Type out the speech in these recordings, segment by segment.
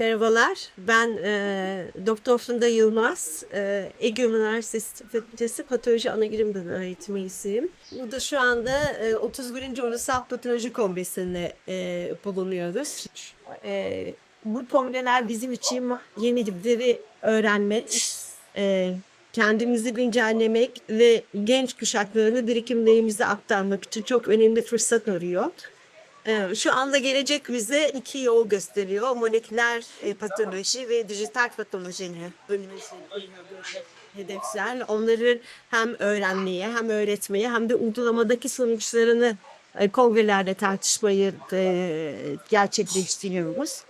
Merhabalar, ben e, Doktor Funda Yılmaz, e, Ege Üniversitesi Fakültesi Patoloji Anabilim Dalı öğretim üyesiyim. Burada şu anda e, 31. Ulusal Patoloji Kongresi'nde e, bulunuyoruz. E, bu kongreler bizim için yenilikleri öğrenmek, e, kendimizi güncellemek ve genç kuşaklarını birikimlerimizi aktarmak için çok önemli fırsat arıyor. Ee, Şu anda gelecek bize iki yol gösteriyor. Moleküler e, patoloji ve dijital patolojinin bölünmesi hedefler. Onları hem öğrenmeye hem öğretmeye hem de uygulamadaki sonuçlarını e, kongrelerde tartışmayı e, gerçekleştiriyoruz.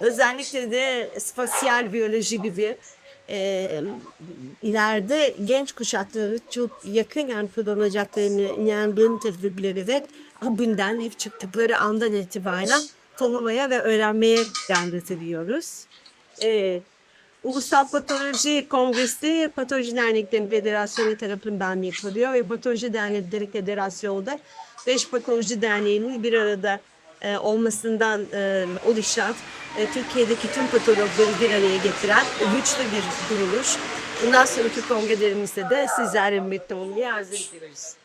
Özellikle de spasiyel biyoloji gibi e, ileride genç kuşakları çok yakın kullanacaklarını inandığım tedbirleri ve bugünden hep çıktıkları andan itibaren tanımaya ve öğrenmeye gönderiliyoruz. E, Ulusal Patoloji Kongresi Patoloji Dernekleri Federasyonu tarafından yapılıyor ve Patoloji Dernekleri Federasyonu da 5 Patoloji Derneği'nin bir arada e, olmasından e, oluşan e, Türkiye'deki tüm patologları bir araya getiren güçlü bir kuruluş. Bundan sonraki kongrelerimizde de sizlerle birlikte olmayı arzu ediyoruz.